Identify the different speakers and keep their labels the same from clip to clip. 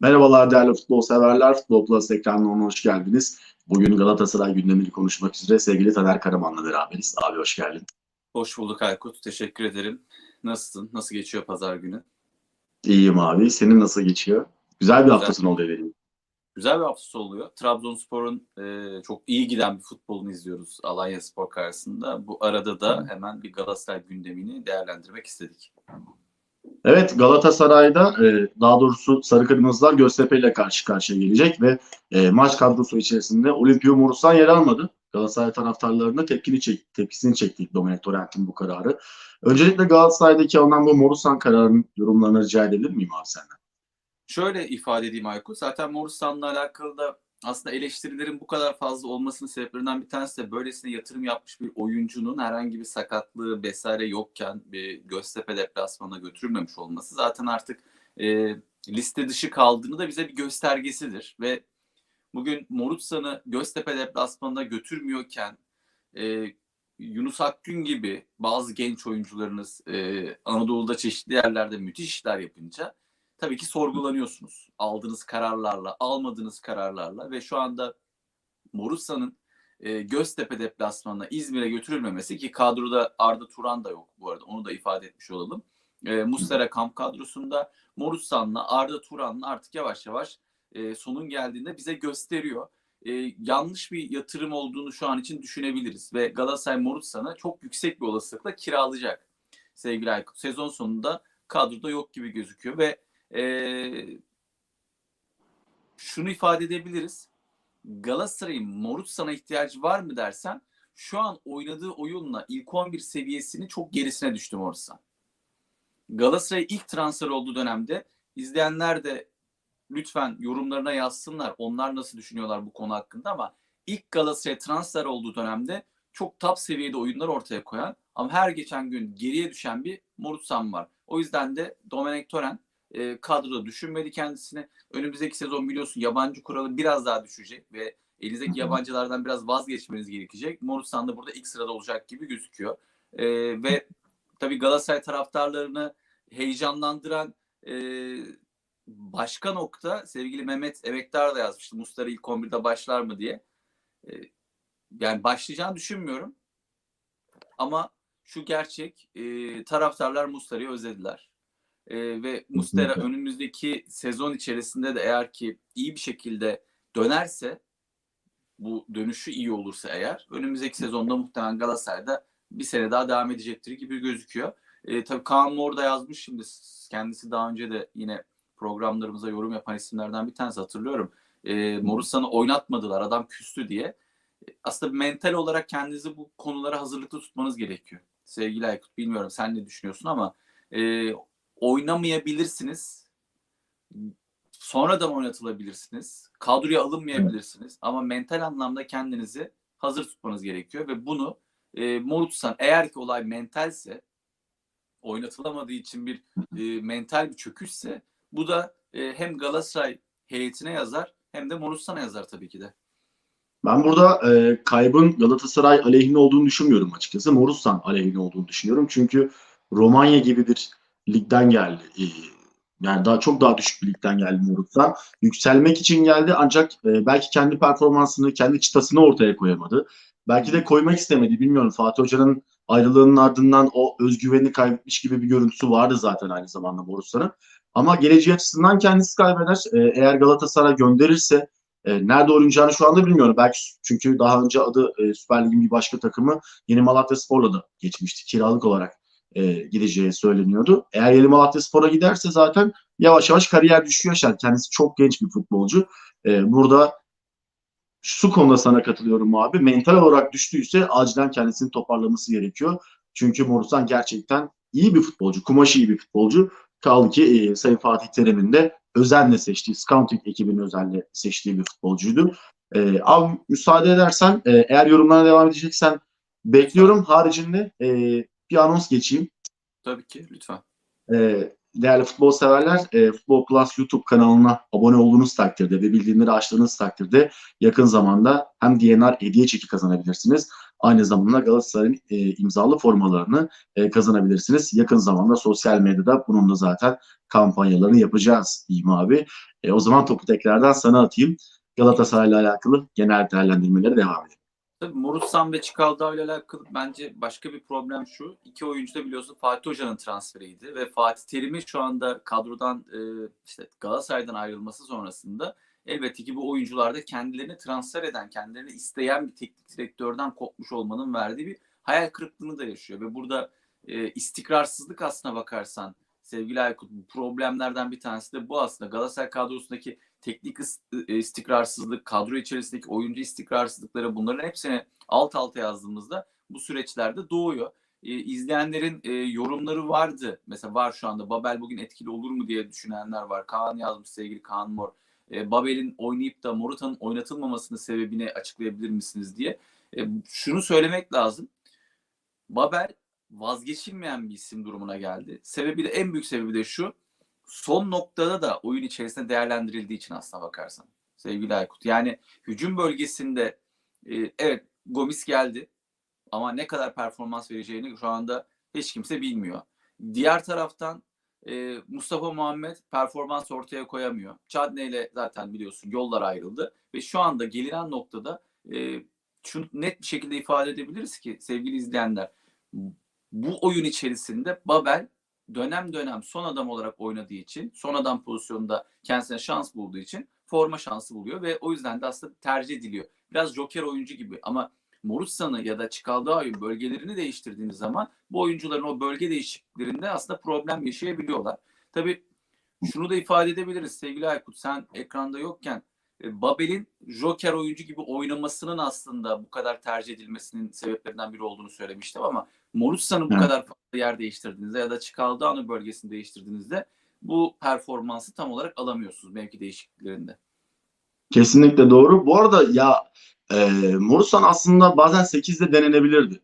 Speaker 1: Merhabalar değerli futbol severler. Futbol Plus ekranına hoş geldiniz. Bugün Galatasaray gündemini konuşmak üzere sevgili Taner Karaman'la beraberiz. Abi hoş geldin.
Speaker 2: Hoş bulduk Aykut. Teşekkür ederim. Nasılsın? Nasıl geçiyor pazar günü?
Speaker 1: İyiyim abi. Senin nasıl geçiyor? Güzel bir
Speaker 2: Güzel.
Speaker 1: haftasın oldu benim.
Speaker 2: Güzel bir haftası oluyor. Trabzonspor'un e, çok iyi giden bir futbolunu izliyoruz Alanya Spor karşısında. Bu arada da hemen bir Galatasaray gündemini değerlendirmek istedik.
Speaker 1: Evet Galatasaray'da e, daha doğrusu Sarı Kırmızılar Göztepe ile karşı karşıya gelecek ve e, maç kadrosu içerisinde Olimpio Morus'tan yer almadı. Galatasaray taraftarlarına tepkini çek, tepkisini çekti Domenic Torrent'in bu kararı. Öncelikle Galatasaray'daki alınan bu Morus'tan kararının yorumlarını rica edebilir miyim abi senden?
Speaker 2: Şöyle ifade edeyim Aykut. Zaten Morusan'la alakalı da aslında eleştirilerin bu kadar fazla olmasının sebeplerinden bir tanesi de böylesine yatırım yapmış bir oyuncunun herhangi bir sakatlığı vesaire yokken bir Göztepe deplasmanına götürülmemiş olması zaten artık e, liste dışı kaldığını da bize bir göstergesidir. Ve bugün Morutsa'nı Göztepe deplasmanına götürmüyorken e, Yunus Akgün gibi bazı genç oyuncularınız e, Anadolu'da çeşitli yerlerde müthiş işler yapınca tabii ki sorgulanıyorsunuz. Aldığınız kararlarla, almadığınız kararlarla ve şu anda Morutsa'nın e, Göztepe deplasmanına İzmir'e götürülmemesi ki kadroda Arda Turan da yok bu arada onu da ifade etmiş olalım. E, Mustera kamp kadrosunda Morutsan'la Arda Turan'la artık yavaş yavaş e, sonun geldiğinde bize gösteriyor. E, yanlış bir yatırım olduğunu şu an için düşünebiliriz ve Galatasaray Morutsan'ı çok yüksek bir olasılıkla kiralayacak sevgili Aykut. Sezon sonunda kadroda yok gibi gözüküyor ve e, şunu ifade edebiliriz. Galatasaray'ın Morutsan'a ihtiyacı var mı dersen şu an oynadığı oyunla ilk 11 seviyesini çok gerisine düştü Morutsan. Galatasaray ilk transfer olduğu dönemde izleyenler de lütfen yorumlarına yazsınlar. Onlar nasıl düşünüyorlar bu konu hakkında ama ilk Galatasaray transfer olduğu dönemde çok top seviyede oyunlar ortaya koyan ama her geçen gün geriye düşen bir Morutsan var. O yüzden de Domenek Torrent e, kadroda düşünmedi kendisini. Önümüzdeki sezon biliyorsun yabancı kuralı biraz daha düşecek ve elinizdeki yabancılardan biraz vazgeçmeniz gerekecek. Morutsan da burada ilk sırada olacak gibi gözüküyor. E, ve tabii Galatasaray taraftarlarını heyecanlandıran e, başka nokta sevgili Mehmet Emektar da yazmıştı. Mustara ilk 11'de başlar mı diye. E, yani başlayacağını düşünmüyorum. Ama şu gerçek e, taraftarlar Mustara'yı özlediler. E, ve Mustera önümüzdeki sezon içerisinde de eğer ki iyi bir şekilde dönerse bu dönüşü iyi olursa eğer önümüzdeki sezonda muhtemelen Galatasaray'da bir sene daha devam edecektir gibi gözüküyor. E, tabii Kaan Mor da yazmış şimdi kendisi daha önce de yine programlarımıza yorum yapan isimlerden bir tanesi hatırlıyorum. E, Morusan'ı oynatmadılar adam küstü diye. Aslında mental olarak kendinizi bu konulara hazırlıklı tutmanız gerekiyor. Sevgili Aykut bilmiyorum sen ne düşünüyorsun ama e, oynamayabilirsiniz. Sonradan oynatılabilirsiniz. Kadroya alınmayabilirsiniz. Ama mental anlamda kendinizi hazır tutmanız gerekiyor ve bunu e, Morutsan eğer ki olay mentalse oynatılamadığı için bir e, mental bir çöküşse bu da e, hem Galatasaray heyetine yazar hem de Morutsan'a yazar tabii ki de.
Speaker 1: Ben burada e, kaybın Galatasaray aleyhine olduğunu düşünmüyorum açıkçası. Morussan aleyhine olduğunu düşünüyorum. Çünkü Romanya gibi bir ligden geldi. E, yani daha çok daha düşük bir ligden geldi Morussan. Yükselmek için geldi ancak e, belki kendi performansını, kendi çıtasını ortaya koyamadı. Belki de koymak istemedi. Bilmiyorum Fatih Hoca'nın ayrılığının ardından o özgüvenini kaybetmiş gibi bir görüntüsü vardı zaten aynı zamanda Morussan'ın. Ama geleceği açısından kendisi kaybeder. E, eğer Galatasaray gönderirse e, nerede oynayacağını şu anda bilmiyorum. Belki çünkü daha önce adı e, Süper Lig'in bir başka takımı Yeni Malatya Spor'la da geçmişti. Kiralık olarak e, gideceği söyleniyordu. Eğer Yeni Malatya Spor'a giderse zaten yavaş yavaş kariyer düşüyor yaşar. Kendisi çok genç bir futbolcu. E, burada şu konuda sana katılıyorum abi. Mental olarak düştüyse acilen kendisini toparlaması gerekiyor. Çünkü Morusan gerçekten iyi bir futbolcu. Kumaşı iyi bir futbolcu. Kaldı ki e, Sayın Fatih Terim'in de özenle seçtiği, scouting ekibinin özenle seçtiği bir futbolcuydu. E, abi müsaade edersen e, eğer yorumlara devam edeceksen bekliyorum. Haricinde e, bir anons geçeyim.
Speaker 2: Tabii ki lütfen.
Speaker 1: E, değerli futbol severler, e, Futbol Plus YouTube kanalına abone olduğunuz takdirde ve bildirimleri açtığınız takdirde yakın zamanda hem DNR hediye çeki kazanabilirsiniz. aynı zamanda Galatasaray'ın e, imzalı formalarını e, kazanabilirsiniz. Yakın zamanda sosyal medyada bunun da zaten kampanyalarını yapacağız diyeyim abi. E, o zaman topu tekrardan sana atayım. Galatasaray'la alakalı genel değerlendirmeleri devam edelim.
Speaker 2: Tabii Morutsan ve Çikaldao ile alakalı bence başka bir problem şu. İki oyuncu da biliyorsun Fatih Hoca'nın transferiydi ve Fatih Terim'in şu anda kadrodan e, işte Galatasaray'dan ayrılması sonrasında elbette ki bu oyuncular da kendilerini transfer eden, kendilerini isteyen bir teknik direktörden kopmuş olmanın verdiği bir hayal kırıklığını da yaşıyor ve burada e, istikrarsızlık aslına bakarsan sevgili Aykut problemlerden bir tanesi de bu aslında Galatasaray kadrosundaki teknik is- istikrarsızlık, kadro içerisindeki oyuncu istikrarsızlıkları bunların hepsini alt alta yazdığımızda bu süreçlerde doğuyor. E, izleyenlerin e, yorumları vardı. Mesela var şu anda Babel bugün etkili olur mu diye düşünenler var. Kaan yazmış sevgili Kaan Mor. E, Babel'in oynayıp da Morutan'ın oynatılmamasının sebebini açıklayabilir misiniz diye. E, şunu söylemek lazım. Babel vazgeçilmeyen bir isim durumuna geldi. Sebebi de en büyük sebebi de şu. Son noktada da oyun içerisinde değerlendirildiği için aslına bakarsan. Sevgili Aykut. Yani hücum bölgesinde e, evet Gomis geldi ama ne kadar performans vereceğini şu anda hiç kimse bilmiyor. Diğer taraftan e, Mustafa Muhammed performans ortaya koyamıyor. Çadne ile zaten biliyorsun yollar ayrıldı ve şu anda gelinen noktada e, şunu net bir şekilde ifade edebiliriz ki sevgili izleyenler bu oyun içerisinde Babel dönem dönem son adam olarak oynadığı için, son adam pozisyonunda kendisine şans bulduğu için forma şansı buluyor ve o yüzden de aslında tercih ediliyor. Biraz joker oyuncu gibi ama Morutsan'ı ya da Çikaldao'yu bölgelerini değiştirdiğiniz zaman bu oyuncuların o bölge değişikliklerinde aslında problem yaşayabiliyorlar. Tabii şunu da ifade edebiliriz sevgili Aykut sen ekranda yokken e, Babel'in joker oyuncu gibi oynamasının aslında bu kadar tercih edilmesinin sebeplerinden biri olduğunu söylemiştim ama Morutsa'nı bu
Speaker 1: Evet.
Speaker 2: kadar fazla yer değiştirdiğinizde ya da Çikaldao'nun bölgesini değiştirdiğinizde bu performansı tam olarak alamıyorsunuz mevki değişikliklerinde.
Speaker 1: Kesinlikle doğru. Bu arada ya e, Morusan aslında bazen 8'de denenebilirdi.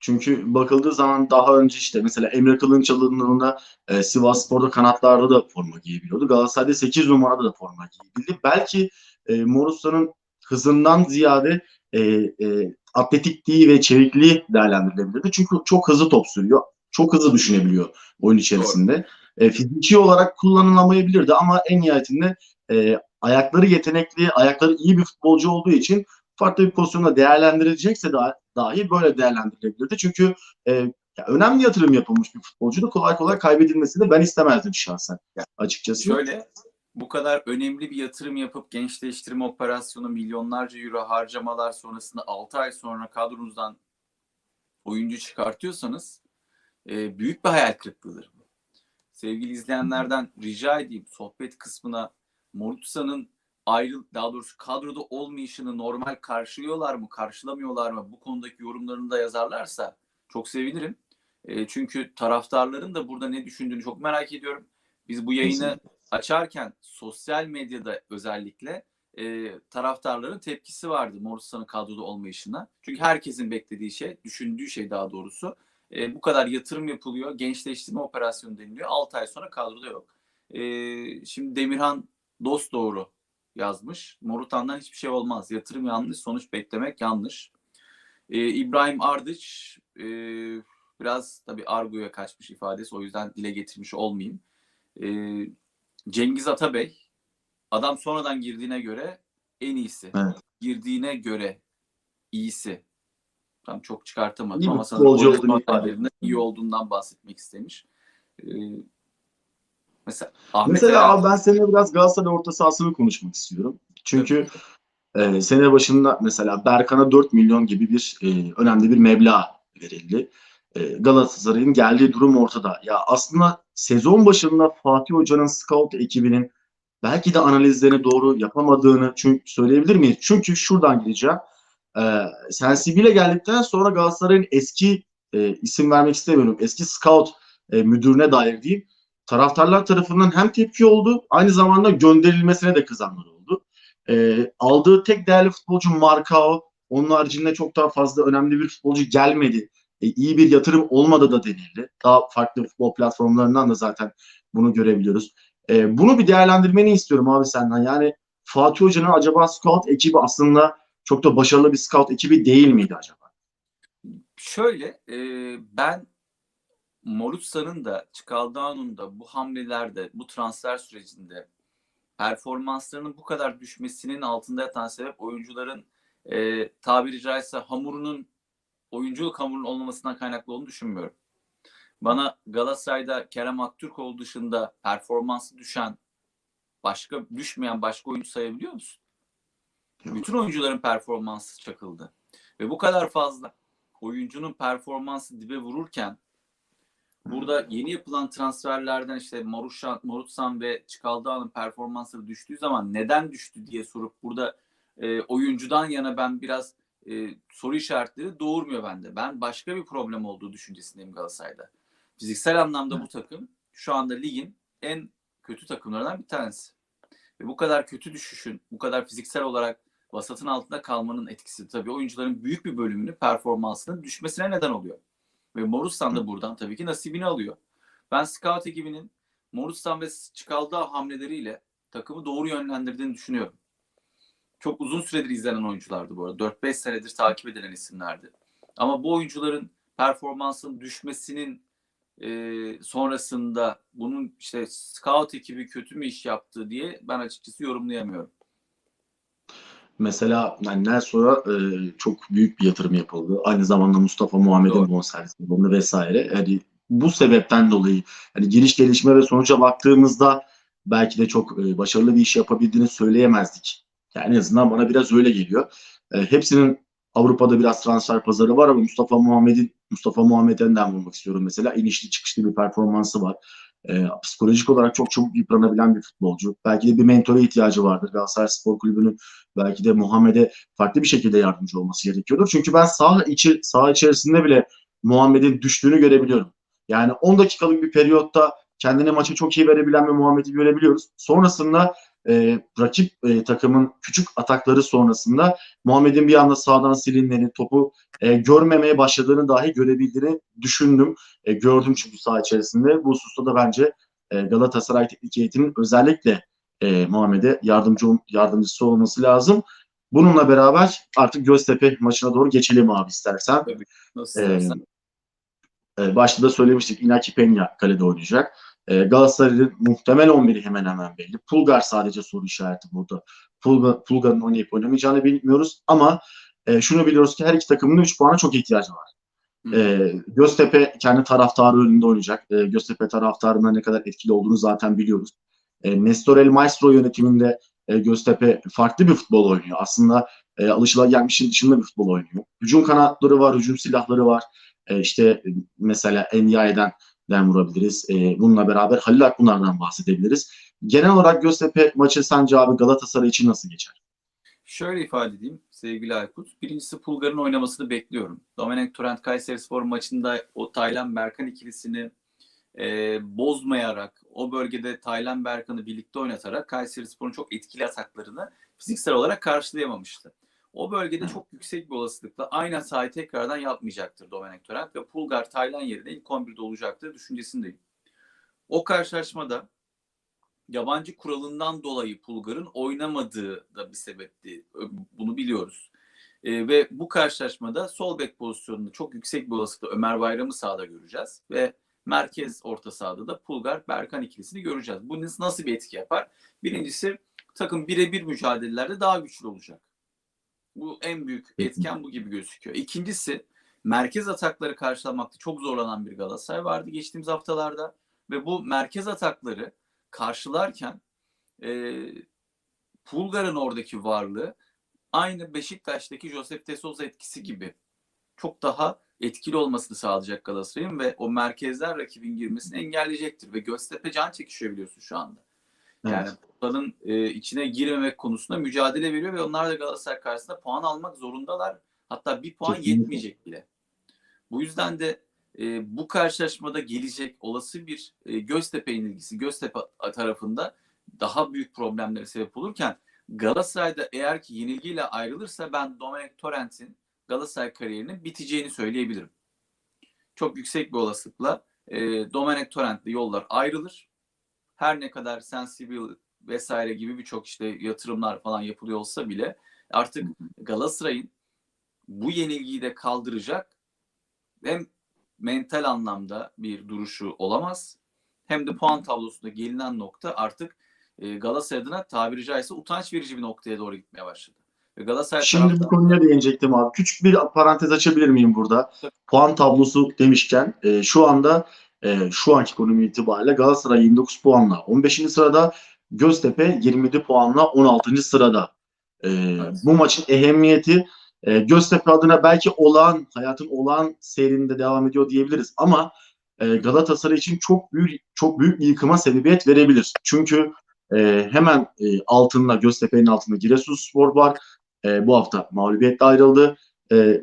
Speaker 1: Çünkü bakıldığı zaman daha önce işte mesela Emre Kılınçalı'nın e, Sivas Spor'da kanatlarda da forma giyebiliyordu. Galatasaray'da 8 numarada da forma giyebildi. Belki e, Morusan'ın hızından ziyade e, e, atletikliği ve çevikliği değerlendirilebilirdi. Çünkü çok hızlı top sürüyor. Çok hızlı düşünebiliyor oyun içerisinde. E, fiziki olarak kullanılamayabilirdi ama en nihayetinde e, ayakları yetenekli, ayakları iyi bir futbolcu olduğu için farklı bir pozisyonda değerlendirilecekse da, dahi böyle değerlendirilebilirdi. Çünkü e, ya önemli yatırım yapılmış bir futbolcu da kolay kolay kaybedilmesini ben istemezdim şahsen açıkçası.
Speaker 2: Şöyle bu kadar önemli bir yatırım yapıp gençleştirme operasyonu milyonlarca euro harcamalar sonrasında 6 ay sonra kadronuzdan oyuncu çıkartıyorsanız e, büyük bir hayal kırıklığıdır. Sevgili izleyenlerden rica edeyim sohbet kısmına Morutsa'nın ayrı daha doğrusu kadroda olmayışını normal karşılıyorlar mı, karşılamıyorlar mı? Bu konudaki yorumlarını da yazarlarsa çok sevinirim. E, çünkü taraftarların da burada ne düşündüğünü çok merak ediyorum. Biz bu yayını
Speaker 1: Kesinlikle.
Speaker 2: Açarken sosyal medyada özellikle e, taraftarların tepkisi vardı Morutsa'nın kadroda olmayışına. Çünkü herkesin beklediği şey, düşündüğü şey daha doğrusu e, bu kadar yatırım yapılıyor, gençleştirme operasyonu deniliyor. 6 ay sonra kadroda yok. E, şimdi Demirhan dost doğru yazmış. Morutan'dan hiçbir şey olmaz. Yatırım yanlış, sonuç beklemek yanlış. E, İbrahim Ardıç e, biraz tabii argoya kaçmış ifadesi o yüzden dile getirmiş olmayayım. E, Cengiz Atabey adam sonradan girdiğine göre en iyisi.
Speaker 1: Evet.
Speaker 2: Girdiğine göre iyisi. Tam çok çıkartamadım
Speaker 1: bir
Speaker 2: ama oyun
Speaker 1: olduğunu
Speaker 2: iyi olduğundan bahsetmek istemiş. E, mesela Ahmet
Speaker 1: Mesela abi ben seninle biraz Galatasaray orta sahasını konuşmak istiyorum. Çünkü e, sene başında mesela Berkan'a 4 milyon gibi bir e, önemli bir meblağ verildi. E, Galatasaray'ın geldiği durum ortada. Ya aslında sezon başında Fatih Hoca'nın scout ekibinin belki de analizlerini doğru yapamadığını çünkü söyleyebilir miyiz? Çünkü şuradan gireceğim. E, Sensibil'e geldikten sonra Galatasaray'ın eski e, isim vermek istemiyorum. Eski scout e, müdürüne dair diyeyim taraftarlar tarafından hem tepki oldu aynı zamanda gönderilmesine de kızanlar oldu. Ee, aldığı tek değerli futbolcu Marcao. Onun haricinde çok daha fazla önemli bir futbolcu gelmedi. E, iyi bir yatırım olmadı da denildi. Daha farklı futbol platformlarından da zaten bunu görebiliyoruz. E, bunu bir değerlendirmeni istiyorum abi senden. Yani Fatih Hoca'nın acaba scout ekibi aslında çok da başarılı bir scout ekibi değil miydi acaba?
Speaker 2: Şöyle e, ben Morutsa'nın da Çikaldağ'ın da bu hamlelerde, bu transfer sürecinde performanslarının bu kadar düşmesinin altında yatan sebep oyuncuların e, tabiri caizse hamurunun oyunculuk hamurunun olmamasından kaynaklı olduğunu düşünmüyorum. Bana Galatasaray'da Kerem Aktürkoğlu dışında performansı düşen başka düşmeyen başka oyuncu sayabiliyor musun? Bütün oyuncuların performansı çakıldı. Ve bu kadar fazla oyuncunun performansı dibe vururken burada yeni yapılan transferlerden işte Maruşan, Morutsan ve Çikaldağ'ın performansları düştüğü zaman neden düştü diye sorup burada e, oyuncudan yana ben biraz e, soru işaretleri doğurmuyor bende. Ben başka bir problem olduğu düşüncesindeyim Galatasaray'da. Fiziksel anlamda bu takım şu anda ligin en kötü takımlarından bir tanesi. Ve bu kadar kötü düşüşün, bu kadar fiziksel olarak vasatın altında kalmanın etkisi tabii oyuncuların büyük bir bölümünü performansının düşmesine neden oluyor. Ve Morustan da buradan tabii ki nasibini alıyor. Ben scout ekibinin Morustan ve Çikaldağ hamleleriyle takımı doğru yönlendirdiğini düşünüyorum. Çok uzun süredir izlenen oyunculardı bu arada. 4-5 senedir takip edilen isimlerdi. Ama bu oyuncuların performansının düşmesinin e, sonrasında bunun işte scout ekibi kötü mü iş yaptı diye ben açıkçası yorumlayamıyorum.
Speaker 1: Mesela yani Nelson'a e, çok büyük bir yatırım yapıldı. Aynı zamanda Mustafa Muhammed'in bonservis yolunu vesaire. Yani bu sebepten dolayı hani giriş gelişme ve sonuca baktığımızda belki de çok e, başarılı bir iş yapabildiğini söyleyemezdik. Yani en azından bana biraz öyle geliyor. E, hepsinin Avrupa'da biraz transfer pazarı var ama Mustafa Muhammed'in Mustafa Muhammed'den vurmak istiyorum mesela. İnişli çıkışlı bir performansı var. E, psikolojik olarak çok çabuk yıpranabilen bir futbolcu. Belki de bir mentora ihtiyacı vardır. Galatasaray Spor Kulübü'nün belki de Muhammed'e farklı bir şekilde yardımcı olması gerekiyordur. Çünkü ben sağ içi sağ içerisinde bile Muhammed'in düştüğünü görebiliyorum. Yani 10 dakikalık bir periyotta kendine maça çok iyi verebilen bir Muhammed'i görebiliyoruz. Sonrasında e, rakip e, takımın küçük atakları sonrasında Muhammed'in bir anda sağdan silinlerini, topu e, görmemeye başladığını dahi görebildiğini düşündüm. E, gördüm çünkü saha içerisinde. Bu hususta da bence e, Galatasaray Teknik Heyeti'nin özellikle e, Muhammed'e yardımcı yardımcısı olması lazım. Bununla beraber artık Göztepe maçına doğru geçelim abi istersen.
Speaker 2: Tabii. Nasıl
Speaker 1: Ee,
Speaker 2: istersen.
Speaker 1: E, başta da söylemiştik Inaki Peña kalede oynayacak. E, Galatasaray'ın muhtemel 11'i hemen hemen belli. Pulgar sadece soru işareti burada. Pulgar, Pulgar'ın oynayıp oynamayacağını bilmiyoruz ama e, şunu biliyoruz ki her iki takımın 3 puana çok ihtiyacı var. E, Göztepe kendi taraftarı önünde oynayacak. E, Göztepe taraftarının ne kadar etkili olduğunu zaten biliyoruz. E, Nestor El Maestro yönetiminde e, Göztepe farklı bir futbol oynuyor. Aslında e, alışılagelmişin dışında bir futbol oynuyor. Hücum kanatları var, hücum silahları var. E, işte mesela Endiaye'den den vurabiliriz. E, bununla beraber Halil Akpınar'dan bahsedebiliriz. Genel olarak Göztepe maçı sence abi Galatasaray için nasıl geçer?
Speaker 2: Şöyle ifade edeyim sevgili Aykut. Birincisi Pulgar'ın oynamasını bekliyorum. Domenek Torrent Kayserispor maçında o Taylan Berkan ikilisini e, bozmayarak o bölgede Taylan Berkan'ı birlikte oynatarak Kayserispor'un çok etkili ataklarını fiziksel olarak karşılayamamıştı. O bölgede çok yüksek bir olasılıkla aynı hatayı tekrardan yapmayacaktır Domenek Torrent ve Pulgar Taylan yerine ilk 11'de olacaktır düşüncesindeyim. O karşılaşmada yabancı kuralından dolayı Pulgar'ın oynamadığı da bir sebepti. Bunu biliyoruz. E, ve bu karşılaşmada sol bek pozisyonunda çok yüksek bir olasılıkla Ömer Bayram'ı sahada göreceğiz ve merkez orta sahada da Pulgar Berkan ikilisini göreceğiz. Bu nasıl bir etki yapar? Birincisi takım birebir mücadelelerde daha güçlü olacak. Bu en büyük etken bu gibi gözüküyor. İkincisi merkez atakları karşılamakta çok zorlanan bir Galatasaray vardı geçtiğimiz haftalarda ve bu merkez atakları karşılarken e, Pulgar'ın oradaki varlığı aynı Beşiktaş'taki Josep de Souza etkisi gibi çok daha etkili olmasını sağlayacak Galatasaray'ın ve o merkezler rakibin girmesini engelleyecektir ve Göztepe can çekişiyor biliyorsun şu anda. Yani
Speaker 1: Evet.
Speaker 2: Onların e, içine girmemek konusunda mücadele veriyor ve onlar da Galatasaray karşısında puan almak zorundalar. Hatta bir puan
Speaker 1: Kesinlikle.
Speaker 2: yetmeyecek bile. Bu yüzden de e, bu karşılaşmada gelecek olası bir e, Göztepe yenilgisi Göztepe tarafında daha büyük problemlere sebep olurken Galatasaray'da eğer ki yenilgiyle ayrılırsa ben Dominic Torrent'in Galatasaray kariyerinin biteceğini söyleyebilirim. Çok yüksek bir olasılıkla e, Dominic Torrent'le yollar ayrılır. Her ne kadar Sensibil vesaire gibi birçok işte yatırımlar falan yapılıyor olsa bile artık Galatasaray'ın bu yenilgiyi de kaldıracak hem mental anlamda bir duruşu olamaz hem de puan tablosunda gelinen nokta artık e, Galatasaray adına tabiri caizse utanç verici bir noktaya doğru gitmeye başladı. Ve Galatasaray
Speaker 1: Şimdi bu
Speaker 2: taraftarı-
Speaker 1: konuya değinecektim abi. Küçük bir parantez açabilir miyim burada?
Speaker 2: Tabii.
Speaker 1: Puan tablosu demişken e, şu anda e, şu anki konum itibariyle Galatasaray 29 puanla 15. sırada, Göztepe 27 puanla 16. sırada. E, Bu maçın ehemmiyeti e, Göztepe adına belki olağan, hayatın olağan seyrinde devam ediyor diyebiliriz ama e, Galatasaray için çok büyük çok büyük bir yıkıma sebebiyet verebilir. Çünkü e, hemen e, altında Göztepe'nin altında Giresunspor var. E, bu hafta mağlubiyetle ayrıldı. E, e,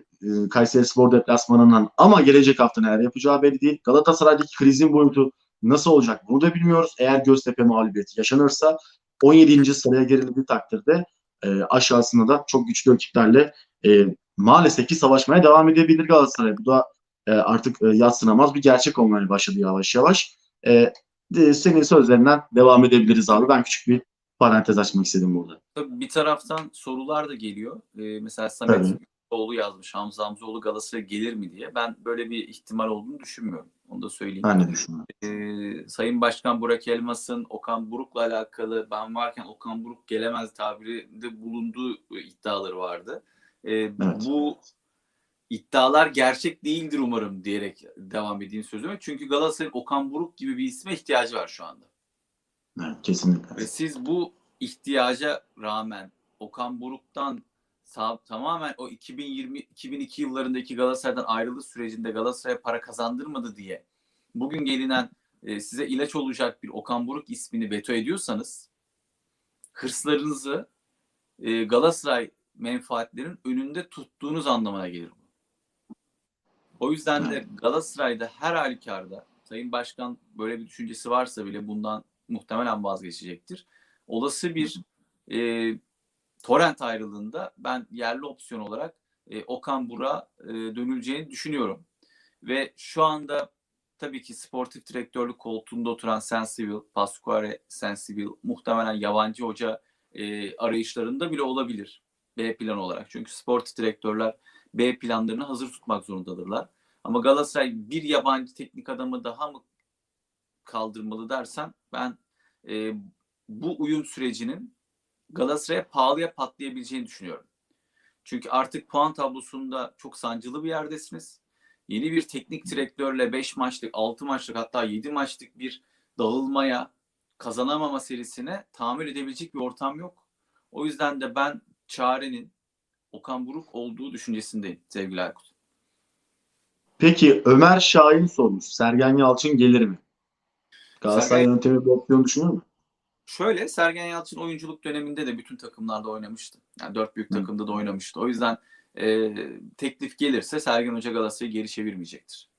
Speaker 1: Kayseri Spor deplasmanından ama gelecek hafta neler yapacağı belli değil. Galatasaray'daki krizin boyutu nasıl olacak bunu da bilmiyoruz. Eğer Göztepe mağlubiyeti yaşanırsa 17. sıraya gerildiği takdirde e, aşağısında da çok güçlü rakiplerle e, maalesef ki savaşmaya devam edebilir Galatasaray. Bu da e, artık e, yadsınamaz bir gerçek olmaya başladı yavaş yavaş. E, de, senin sözlerinden devam edebiliriz abi. Ben küçük bir parantez açmak istedim burada.
Speaker 2: Tabii bir taraftan sorular da geliyor. Ee, mesela Samet
Speaker 1: Tabii.
Speaker 2: Oğlu yazmış. Hamza Hamzoğlu Galatasaray'a gelir mi diye. Ben böyle bir ihtimal olduğunu düşünmüyorum. Onu da söyleyeyim.
Speaker 1: Ben de düşünüyorum.
Speaker 2: Ee, Sayın Başkan Burak Elmas'ın Okan Buruk'la alakalı ben varken Okan Buruk gelemez tabirinde bulunduğu iddiaları vardı. Ee, Bu iddialar gerçek değildir umarım diyerek devam edeyim sözüme. Çünkü Galatasaray'ın Okan Buruk gibi bir isme ihtiyacı var şu anda.
Speaker 1: Evet, kesinlikle.
Speaker 2: Ve siz bu ihtiyaca rağmen Okan Buruk'tan sağ- tamamen o 2020-2002 yıllarındaki Galatasaray'dan ayrılığı sürecinde Galatasaray'a para kazandırmadı diye bugün gelinen e, size ilaç olacak bir Okan Buruk ismini veto ediyorsanız hırslarınızı e, Galatasaray menfaatlerinin önünde tuttuğunuz anlamına gelir bu. O yüzden de Galatasaray'da her halükarda Sayın Başkan böyle bir düşüncesi varsa bile bundan muhtemelen vazgeçecektir. Olası bir e, torrent ayrılığında ben yerli opsiyon olarak e, Okan Bur'a e, dönüleceğini düşünüyorum. Ve şu anda tabii ki sportif direktörlük koltuğunda oturan Sensibil, Pasquale Sensibil muhtemelen yabancı hoca e, arayışlarında bile olabilir B plan olarak. Çünkü sportif direktörler B planlarını hazır tutmak zorundadırlar. Ama Galatasaray bir yabancı teknik adamı daha mı kaldırmalı dersen ben e, bu uyum sürecinin Galatasaray'a pahalıya patlayabileceğini düşünüyorum. Çünkü artık puan tablosunda çok sancılı bir yerdesiniz. Yeni bir teknik direktörle 5 maçlık, 6 maçlık hatta 7 maçlık bir dağılmaya, kazanamama serisine tahammül edebilecek bir ortam yok. O yüzden de ben çarenin Okan Buruk olduğu düşüncesindeyim sevgili Aykut.
Speaker 1: Peki Ömer Şahin sormuş. Sergen Yalçın gelir mi? Galatasaray
Speaker 2: Sergen-
Speaker 1: yönetimi bir opsiyon düşünüyor mu?
Speaker 2: Şöyle Sergen Yalçın oyunculuk döneminde de bütün takımlarda oynamıştı. Yani dört büyük
Speaker 1: Hı.
Speaker 2: takımda da oynamıştı. O yüzden e, teklif gelirse Sergen Hoca Galatasaray'ı geri çevirmeyecektir.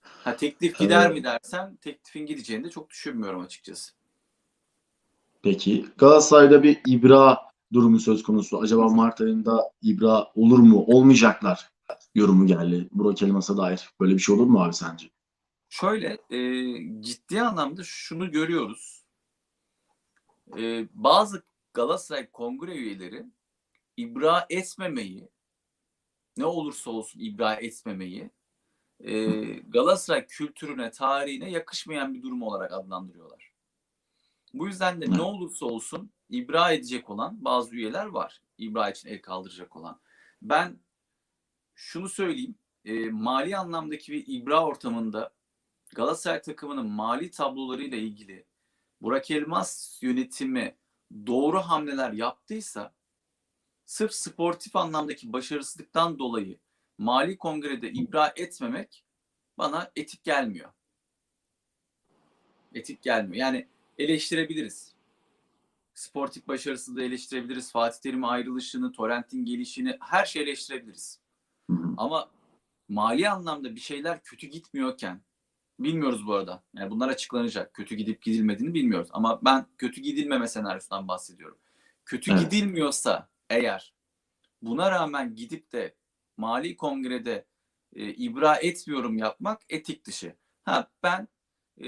Speaker 2: Ha teklif gider
Speaker 1: Evet.
Speaker 2: mi dersen teklifin gideceğini de çok düşünmüyorum açıkçası.
Speaker 1: Peki Galatasaray'da bir ibra durumu söz konusu. Acaba Mart ayında ibra olur mu? Olmayacaklar yorumu geldi. Burak Elmas'a dair. Böyle bir şey olur mu abi sence?
Speaker 2: Şöyle e, ciddi anlamda şunu görüyoruz. E, bazı Galatasaray kongre üyeleri ibra etmemeyi ne olursa olsun ibra etmemeyi e, Galatasaray kültürüne, tarihine yakışmayan bir durum olarak adlandırıyorlar. Bu yüzden de ne olursa olsun ibra edecek olan bazı üyeler var. İbra için el kaldıracak olan. Ben şunu söyleyeyim. e, mali anlamdaki bir ibra ortamında Galatasaray takımının mali tablolarıyla ilgili Burak Elmas yönetimi doğru hamleler yaptıysa sırf sportif anlamdaki başarısızlıktan dolayı mali kongrede ibra etmemek bana etik gelmiyor. Etik gelmiyor. Yani eleştirebiliriz. Sportif başarısızlığı eleştirebiliriz. Fatih Terim ayrılışını, Torrent'in gelişini her şeyi eleştirebiliriz. Ama mali anlamda bir şeyler kötü gitmiyorken bilmiyoruz bu arada. Yani bunlar açıklanacak. Kötü gidip gidilmediğini bilmiyoruz. Ama ben kötü gidilmeme senaryosundan bahsediyorum. Kötü
Speaker 1: Evet.
Speaker 2: gidilmiyorsa eğer buna rağmen gidip de mali kongrede e, ibra etmiyorum yapmak etik dışı. Ha ben e,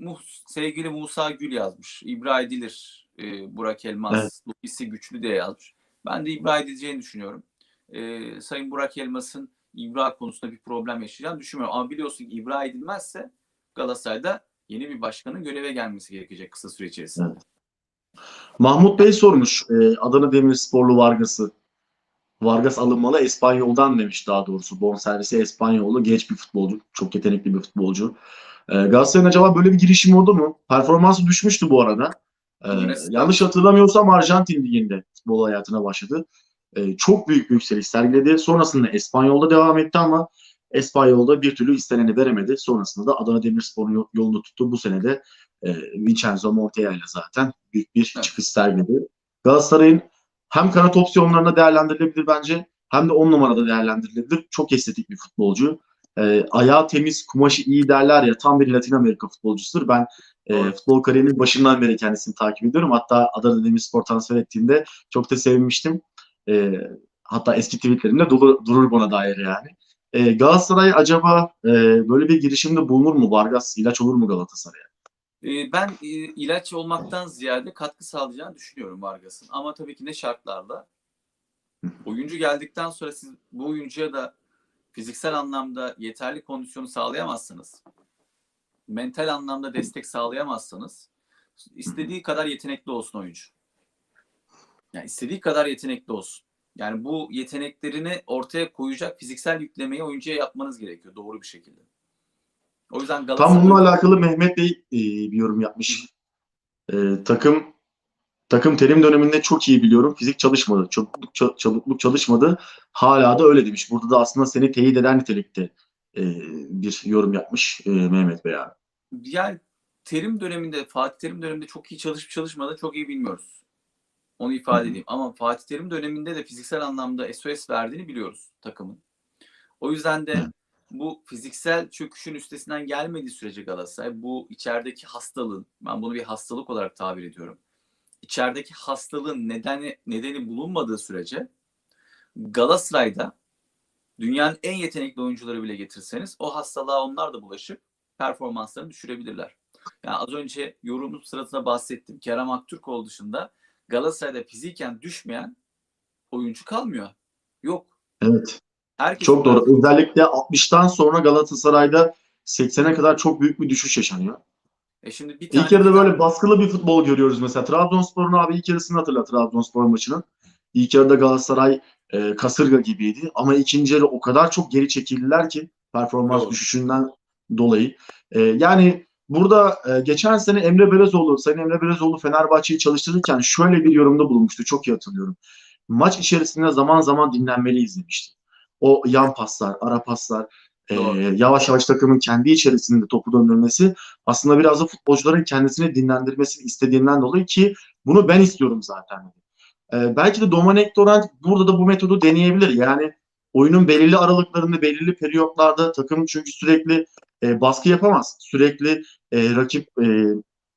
Speaker 2: Muh- sevgili Musa Gül yazmış. İbra edilir e, Burak Elmas.
Speaker 1: Evet.
Speaker 2: Lupisi güçlü diye yazmış. Ben de ibra edileceğini düşünüyorum. E, Sayın Burak Elmas'ın ibra konusunda bir problem yaşayacağını düşünmüyorum. Ama biliyorsun ki ibra edilmezse Galatasaray'da yeni bir başkanın göreve gelmesi gerekecek kısa süre içerisinde.
Speaker 1: Evet. Mahmut Bey sormuş. e, Adana Demirsporlu Vargas'ı. Vargas alınmalı Espanyol'dan demiş daha doğrusu. Bonservisi Espanyollu. Genç bir futbolcu. Çok yetenekli bir futbolcu. E, Galatasaray'ın acaba böyle bir girişim oldu mu? Performansı düşmüştü bu arada. E, yanlış hatırlamıyorsam Arjantin Ligi'nde futbol hayatına başladı. E, çok büyük bir yükseliş sergiledi. Sonrasında Espanyol'da devam etti ama Espanyol'da bir türlü isteneni veremedi. Sonrasında da Adana Demirspor'un yol- yolunu tuttu. Bu sene de e, Vincenzo Montella ile zaten büyük bir
Speaker 2: Evet.
Speaker 1: çıkış sergiledi. Galatasaray'ın hem kanat opsiyonlarına değerlendirilebilir bence hem de on numarada değerlendirilebilir. Çok estetik bir futbolcu. E, ayağı temiz, kumaşı iyi derler ya tam bir Latin Amerika futbolcusudur. Ben e, futbol kariyerinin başından beri kendisini takip ediyorum. Hatta Adana Demirspor transfer ettiğinde çok da sevinmiştim. E, hatta eski tweetlerimde durur, durur buna dair yani. E, Galatasaray acaba e, böyle bir girişimde bulunur mu? Vargas ilaç olur mu Galatasaray'a?
Speaker 2: Ee, Ben e, ilaç olmaktan ziyade katkı sağlayacağını düşünüyorum Vargas'ın. Ama tabii ki ne şartlarla? Oyuncu geldikten sonra siz bu oyuncuya da fiziksel anlamda yeterli kondisyonu sağlayamazsınız. Mental anlamda destek sağlayamazsanız istediği kadar yetenekli olsun oyuncu. Yani istediği kadar yetenekli olsun. Yani bu yeteneklerini ortaya koyacak fiziksel yüklemeyi oyuncuya yapmanız gerekiyor doğru bir şekilde. O yüzden
Speaker 1: Tam
Speaker 2: Galatasaray
Speaker 1: bununla alakalı Mehmet Bey e, bir yorum yapmış. E, takım takım terim döneminde çok iyi biliyorum. Fizik çalışmadı. Çabukluk, ça- çabukluk çalışmadı. Hala da öyle demiş. Burada da aslında seni teyit eden nitelikte e, bir yorum yapmış e, Mehmet Bey abi.
Speaker 2: yani Terim döneminde Fatih Terim döneminde çok iyi çalışıp çalışmadığını çok iyi bilmiyoruz. Onu ifade edeyim. Ama Fatih Terim döneminde de fiziksel anlamda SOS verdiğini biliyoruz takımın. O yüzden de bu fiziksel çöküşün üstesinden gelmediği sürece Galatasaray bu içerideki hastalığın ben bunu bir hastalık olarak tabir ediyorum. İçerideki hastalığın nedeni nedeni bulunmadığı sürece Galatasaray'da dünyanın en yetenekli oyuncuları bile getirseniz o hastalığa onlar da bulaşıp performanslarını düşürebilirler. Yani az önce yorumun sırasında bahsettim. Kerem Aktürkoğlu dışında Galatasaray'da fiziken düşmeyen oyuncu kalmıyor. Yok.
Speaker 1: Evet.
Speaker 2: Herkes
Speaker 1: Çok doğru. Özellikle 60'tan sonra Galatasaray'da 80'e kadar çok büyük bir düşüş yaşanıyor.
Speaker 2: E şimdi bir tane
Speaker 1: İlk yarıda böyle baskılı bir futbol görüyoruz mesela. Trabzonspor'un abi ilk yarısını hatırla Trabzonspor maçının. İlk yarıda Galatasaray e, kasırga gibiydi ama ikinci yarı o kadar çok geri çekildiler ki performans
Speaker 2: Doğru.
Speaker 1: düşüşünden dolayı. E, yani burada e, geçen sene Emre Belezoğlu, Sayın Emre Belezoğlu Fenerbahçe'yi çalıştırırken şöyle bir yorumda bulunmuştu. Çok iyi hatırlıyorum. Maç içerisinde zaman zaman dinlenmeliyiz demişti. O yan paslar, ara paslar, e, yavaş yavaş takımın kendi içerisinde topu döndürmesi aslında biraz da futbolcuların kendisini dinlendirmesini istediğinden dolayı ki bunu ben istiyorum zaten. Ee, belki de Domanek Torrent burada da bu metodu deneyebilir. Yani oyunun belirli aralıklarında, belirli periyotlarda takım çünkü sürekli e, baskı yapamaz. Sürekli e, rakip e,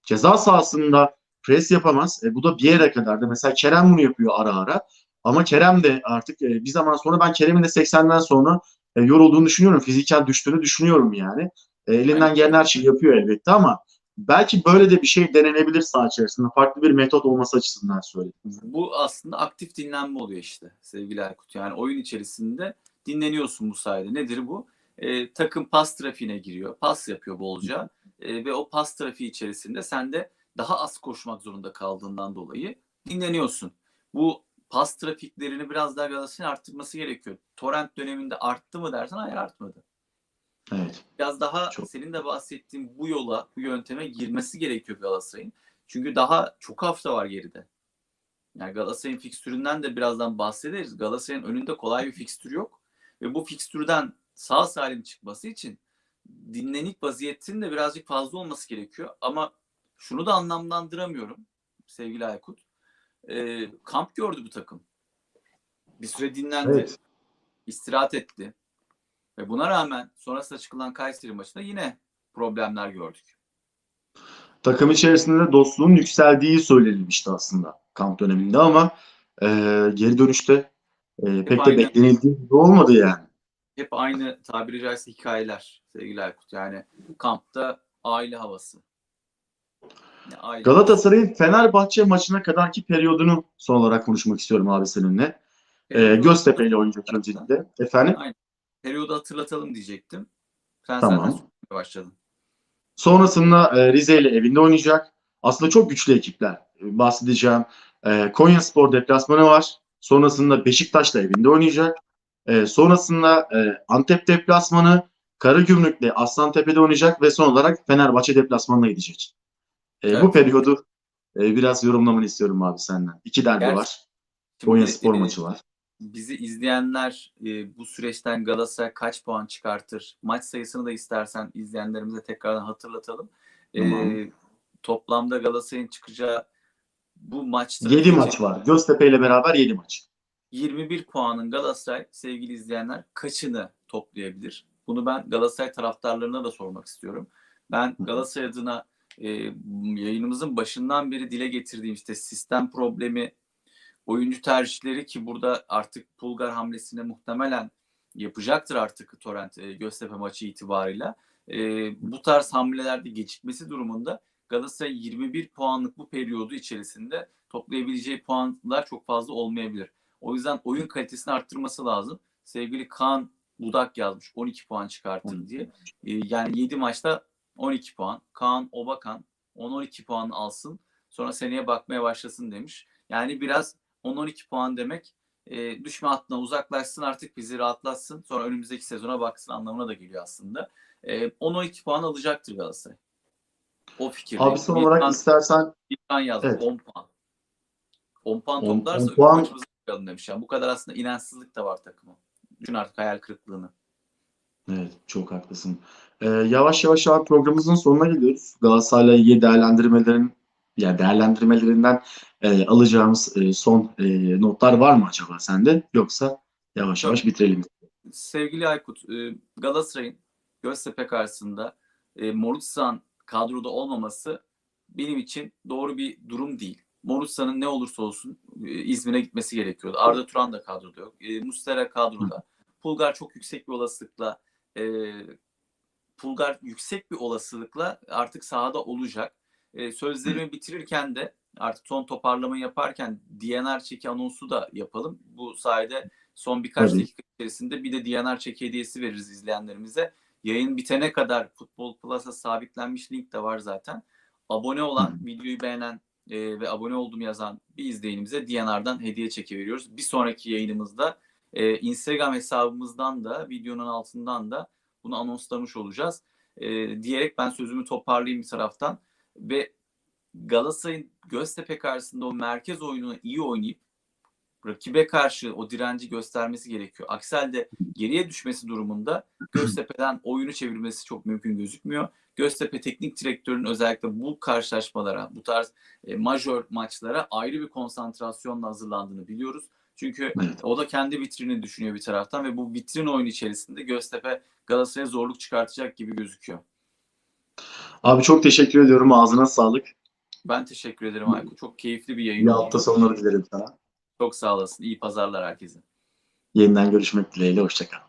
Speaker 1: ceza sahasında pres yapamaz. E, bu da bir yere kadar da mesela Kerem bunu yapıyor ara ara. Ama Kerem de artık e, bir zaman sonra ben Kerem'in de 80'den sonra e, yorulduğunu düşünüyorum. Fiziken düştüğünü düşünüyorum yani. E, elinden gelen her şeyi yapıyor elbette ama belki böyle de bir şey denenebilir saha içerisinde. Farklı bir metot olması açısından söyledim.
Speaker 2: Bu aslında aktif dinlenme oluyor işte sevgili Erkut. Yani oyun içerisinde dinleniyorsun bu sayede. Nedir bu? Ee, takım pas trafiğine giriyor. Pas yapıyor bolca. Ee, ve o pas trafiği içerisinde sen de daha az koşmak zorunda kaldığından dolayı dinleniyorsun. Bu pas trafiklerini biraz daha Galatasaray'ın arttırması gerekiyor. Torrent döneminde arttı mı dersen hayır artmadı.
Speaker 1: Evet.
Speaker 2: Biraz daha
Speaker 1: Çok.
Speaker 2: senin de bahsettiğin bu yola, bu yönteme girmesi gerekiyor Galatasaray'ın. Çünkü daha çok hafta var geride. Yani Galatasaray'ın fikstüründen de birazdan bahsederiz. Galatasaray'ın önünde kolay bir fikstür yok. Ve bu fikstürden sağ salim çıkması için dinlenik vaziyetin de birazcık fazla olması gerekiyor. Ama şunu da anlamlandıramıyorum sevgili Aykut. Ee, kamp gördü bu takım. Bir süre dinlendi
Speaker 1: Evet.
Speaker 2: istirahat etti. Ve buna rağmen sonrasında çıkılan Kayseri maçında yine problemler gördük.
Speaker 1: Takım içerisinde dostluğun yükseldiği söylenilmişti aslında kamp döneminde ama e, geri dönüşte e, pek de
Speaker 2: aynı.
Speaker 1: beklenildiği gibi olmadı yani.
Speaker 2: Hep aynı tabiri caizse hikayeler sevgili Aykut. Yani kampta aile havası. Ne aile
Speaker 1: Galatasaray'ın Fenerbahçe maçına kadarki periyodunu son olarak konuşmak istiyorum abi seninle.
Speaker 2: havası.
Speaker 1: E, Göztepe ile oynayacak öncelikle. Efendim?
Speaker 2: Periyodu hatırlatalım diyecektim. Sen
Speaker 1: Tamam.
Speaker 2: zaten başladın.
Speaker 1: Sonrasında e, Rize ile evinde oynayacak. Aslında çok güçlü ekipler. E, bahsedeceğim. E, Konya Spor deplasmanı var. Sonrasında Beşiktaş'la evinde oynayacak. E, sonrasında e, Antep deplasmanı, Karagümrük'le Aslantepe'de oynayacak ve son olarak Fenerbahçe deplasmanına gidecek. E, Bu
Speaker 2: Evet.
Speaker 1: periyodu e, biraz yorumlamanı istiyorum abi senden. İki derbi
Speaker 2: Gerçi-
Speaker 1: var. Konya Spor
Speaker 2: e,
Speaker 1: maçı var.
Speaker 2: Bizi izleyenler e, bu süreçten Galatasaray kaç puan çıkartır? Maç sayısını da istersen izleyenlerimize tekrardan hatırlatalım. E,
Speaker 1: Tamam.
Speaker 2: toplamda Galatasaray'ın çıkacağı bu maçta
Speaker 1: 7 maç var. Göztepe ile beraber 7 maç.
Speaker 2: 21 puanın Galatasaray sevgili izleyenler kaçını toplayabilir? Bunu ben Galatasaray taraftarlarına da sormak istiyorum. Ben Galatasaray adına e, yayınımızın başından beri dile getirdiğim işte sistem problemi, oyuncu tercihleri ki burada artık Pulgar hamlesine muhtemelen yapacaktır artık Torrent e, Göztepe maçı itibarıyla. E, bu tarz hamlelerde gecikmesi durumunda Galatasaray 21 puanlık bu periyodu içerisinde toplayabileceği puanlar çok fazla olmayabilir. O yüzden oyun kalitesini arttırması lazım. Sevgili Kaan Budak yazmış 12 puan çıkartır diye. E, yani 7 maçta 12 puan. Kaan Obakan 10-12 puan alsın. Sonra seneye bakmaya başlasın demiş. Yani biraz 10-12 puan demek e, düşme hattına uzaklaşsın artık bizi rahatlatsın. Sonra önümüzdeki sezona baksın anlamına da geliyor aslında. E, 10-12 puan alacaktır Galatasaray. O fikir.
Speaker 1: Abi son olarak istersen
Speaker 2: İlkan yazdı
Speaker 1: Evet.
Speaker 2: 10 puan. 10 puan
Speaker 1: 10
Speaker 2: toplarsa
Speaker 1: 10
Speaker 2: öbür
Speaker 1: puan-
Speaker 2: maçımızı yapalım demiş. Yani bu kadar aslında inançsızlık da var takıma. Düşün artık hayal kırıklığını.
Speaker 1: Evet, çok haklısın. Ee, yavaş yavaş abi programımızın sonuna geliyoruz. Galatasaray'la ilgili değerlendirmelerin yani değerlendirmelerinden e, alacağımız e, son e, notlar var mı acaba sende? Yoksa yavaş yavaş bitirelim.
Speaker 2: Sevgili Aykut, e, Galatasaray'ın Göztepe karşısında e, Morutsan kadroda olmaması benim için doğru bir durum değil. Morutsan'ın ne olursa olsun e, İzmir'e gitmesi gerekiyordu. Arda Turan da kadroda yok. E, Mustera kadroda. Pulgar çok yüksek bir olasılıkla e, Pulgar yüksek bir olasılıkla artık sahada olacak. E, sözlerimi bitirirken de artık son toparlama yaparken DNR çeki anonsu da yapalım. Bu sayede son birkaç
Speaker 1: Tabii.
Speaker 2: dakika içerisinde bir de DNR çeki hediyesi veririz izleyenlerimize. Yayın bitene kadar Futbol Plus'a sabitlenmiş link de var zaten. Abone olan, videoyu beğenen e, ve abone oldum yazan bir izleyenimize DNR'dan hediye çeki veriyoruz. Bir sonraki yayınımızda e, Instagram hesabımızdan da videonun altından da bunu anonslamış olacağız. E, diyerek ben sözümü toparlayayım bir taraftan ve Galatasaray'ın Göztepe karşısında o merkez oyununu iyi oynayıp rakibe karşı o direnci göstermesi gerekiyor. Aksi halde geriye düşmesi durumunda Göztepe'den oyunu çevirmesi çok mümkün gözükmüyor. Göztepe teknik direktörünün özellikle bu karşılaşmalara, bu tarz e, majör maçlara ayrı bir konsantrasyonla hazırlandığını biliyoruz. Çünkü
Speaker 1: Evet.
Speaker 2: o da kendi vitrinini düşünüyor bir taraftan ve bu vitrin oyunu içerisinde Göztepe Galatasaray'a zorluk çıkartacak gibi gözüküyor.
Speaker 1: Abi çok teşekkür ediyorum. Ağzına sağlık.
Speaker 2: Ben teşekkür ederim Aykut. Çok keyifli bir yayın
Speaker 1: İyi hafta sonları dilerim sana.
Speaker 2: Çok sağ olasın. İyi pazarlar herkese.
Speaker 1: Yeniden görüşmek dileğiyle. Hoşçakal.